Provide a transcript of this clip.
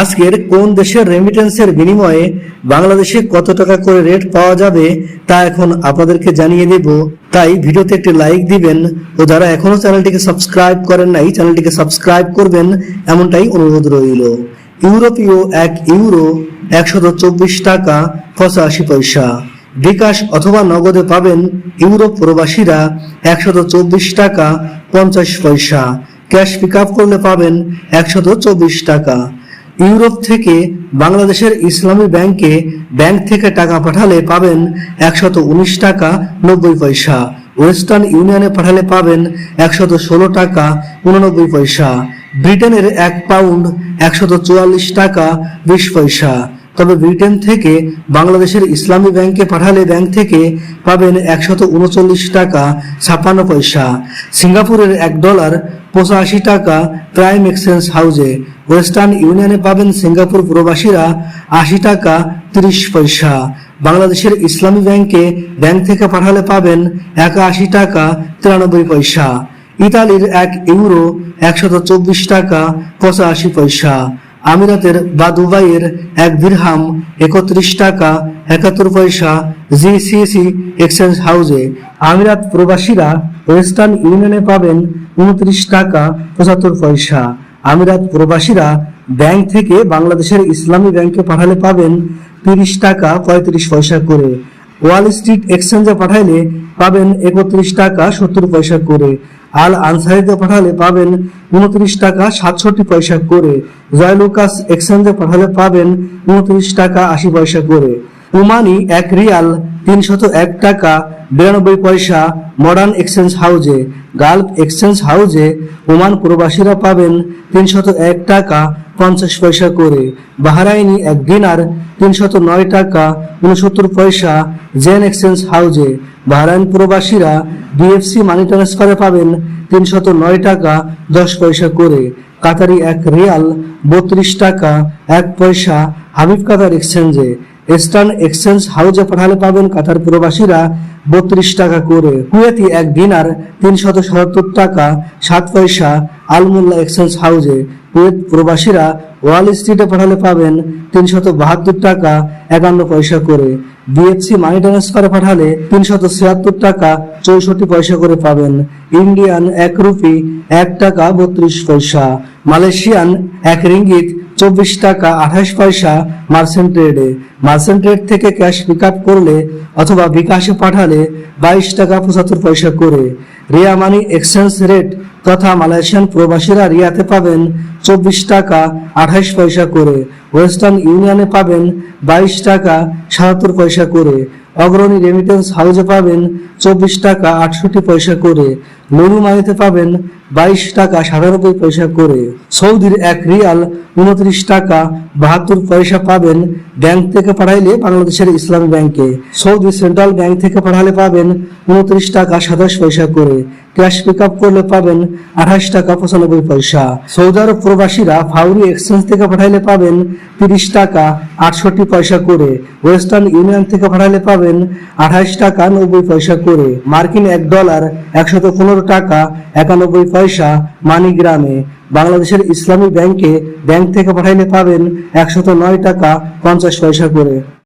আজকের কোন দেশের রেমিটেন্সের বিনিময়ে বাংলাদেশে কত টাকা করে রেট পাওয়া যাবে তা এখন আপনাদেরকে জানিয়ে দেব। তাই ভিডিওতে একটি লাইক দিবেন ও যারা এখনও চ্যানেলটিকে সাবস্ক্রাইব করেন নাই, চ্যানেলটিকে সাবস্ক্রাইব করবেন, এমনটাই অনুরোধ রইল। ইউরোপীয় এক ইউরো একশত চব্বিশ টাকা, পঁচাশি পয়সা। বিকাশ অথবা নগদে পাবেন ইউরোপ প্রবাসীরা একশত চব্বিশ টাকা, পঞ্চাশ পয়সা। ক্যাশ পিক আপ করলে পাবেন একশত চব্বিশ টাকা। ইউরোপ থেকে বাংলাদেশের ইসলামী ব্যাংকে ব্যাংক থেকে টাকা পাঠালে পাবেন একশত উনিশ টাকা নব্বই পয়সা। ওয়েস্টার্ন ইউনিয়নে পাঠালে পাবেন একশত ষোলো টাকা উননব্বই পয়সা। ব্রিটেনের এক পাউন্ড একশত চুয়াল্লিশ টাকা বিশ পয়সা। তবে ব্রিটেন থেকে বাংলাদেশের ইসলামী ব্যাংকে পাঠালে ব্যাংক থেকে পাবেন একশত উনচল্লিশ টাকা ছাপ্পান্ন পয়সা। সিঙ্গাপুরের এক ডলার পঁচাশি টাকা প্রাইম এক্সচেঞ্জ হাউজে। ওয়েস্টার্ন ইউনিয়নে পাবেন সিঙ্গাপুর প্রবাসীরা আশি টাকা তিরিশ পয়সা। বাংলাদেশের ইসলামী ব্যাংকে ব্যাংক থেকে পাঠালে পাবেন একাশি টাকা তিরানব্বই পয়সা। ইতালির এক ইউরো একশত চব্বিশ টাকা পঁচাশি পয়সা। আমিরাতের বা দুবাইয়ের এক দিরহাম একত্রিশ টাকা, একাত্তর পয়সা জি জিসিসি এক্সচেঞ্জ হাউজে আমিরাত প্রবাসীরা ওয়েস্টার্ন ইউনিয়নে পাবেন উনত্রিশ টাকা, পঁচাত্তর পয়সা। আমিরাত প্রবাসীরা ব্যাংক থেকে বাংলাদেশের ইসলামী ব্যাংকে পাঠালে পাবেন তিরিশ টাকা, পঁয়ত্রিশ পয়সা করে। ওয়াল স্ট্রিট এক্সচেঞ্জে পাঠাইলে পাবেন একত্রিশ টাকা, সত্তর পয়সা করে। আল আনসারিতে পাঠালে পাবেন উনত্রিশ টাকা সাতষট্টি পয়সা করে। জয়লুকাস এক্সচেঞ্জে পাঠালে পাবেন উনত্রিশ টাকা আশি পয়সা করে। ওমানি এক রিয়াল তিনশত এক টাকা বিরানব্বই পয়সা মডার্ন এক্সচেঞ্জ হাউজে। গালফ এক্সচেঞ্জ হাউজে ওমান প্রবাসীরা পাবেন তিনশত এক টাকা পঞ্চাশ পয়সা করে। বাহারাইনি এক দিনার তিনশত নয় টাকা উনসত্তর পয়সা জেন এক্সচেঞ্জ হাউজে। বাহরাইন প্রবাসীরা বিএফসি মানি ট্রান্সফারে পাবেন তিনশত নয় টাকা দশ পয়সা করে। কাতারি এক রিয়াল বত্রিশ টাকা এক পয়সা হাবিব কাতার এক্সচেঞ্জে ইস্টার্ন এক্সচেঞ্জ হাউজে পাঠালে পাবেন কাতার প্রবাসীরা বত্রিশ টাকা করে। কুয়েতি এক দিনার তিনশত সাতাত্তর টাকা সাত পয়সা আলমুল্লা এক্সচেঞ্জ হাউজে কুয়েত প্রবাসীরা ওয়াল স্ট্রিটে পাঠালে পাবেন তিনশত বাহাত্তর টাকা একান্ন পয়সা করে। বিএফসি মানি ট্রান্সফারে পাঠালে তিনশত ছিয়াত্তর টাকা চৌষট্টি পয়সা করে পাবেন। ইন্ডিয়ান এক রুপি, এক টাকা বত্রিশ পয়সা। মালয়েশিয়ান এক রিঙ্গিত, চব্বিশ টাকা আঠাশ পয়সা মার্চেন্ট ট্রেডে মার্চেন্ট ট্রেড থেকে ক্যাশ পিক করলে অথবা বিকাশে পাঠালে বাইশ টাকা পঁচাত্তর পয়সা করে। রিয়া মানি এক্সচেঞ্জ রেট তথা মালয়েশিয়ান প্রবাসীরা রিয়াতে পাবেন চব্বিশ টাকা আঠাশ পয়সা করে, ওয়েস্টার্ন ইউনিয়নে পাবেন বাইশ টাকা সাতাত্তর পয়সা করে, অগ্রণী রেমিটেন্স হাউজে পাবেন চব্বিশ টাকা আটষট্টি পয়সা করে লুলু মানিতে পাবেন বাইশ টাকা সাতানব্বই পয়সা করে। সৌদির এক রিয়াল উনত্রিশ টাকা বাহাত্তর পয়সা পাবেন ব্যাংক থেকে পাঠাইলে বাংলাদেশের ইসলামী ব্যাংকে। সৌদি সেন্ট্রাল ব্যাংক থেকে পাঠালে পাবেন উনত্রিশ টাকা সাতাশ পয়সা করে। ক্যাশ পিক আপ করলে পাবেন আঠাশ টাকা পঁচানব্বই পয়সা। সৌদি আরব প্রবাসীরা ফাউরি এক্সচেঞ্জ থেকে পাঠাইলে পাবেন তিরিশ টাকা আটষট্টি পয়সা করে। ওয়েস্টার্ন ইউনিয়ন থেকে পাঠাইলে পাবেন আঠাশ টাকা নব্বই পয়সা করে। মার্কিন এক ডলার একশত পনেরো টাকা, একানব্বই পয়সা মানিগ্রামে বাংলাদেশের ইসলামী ব্যাংকে ব্যাংক থেকে পাঠাইলে পাবেন একশত নয় টাকা পঞ্চাশ পয়সা করে।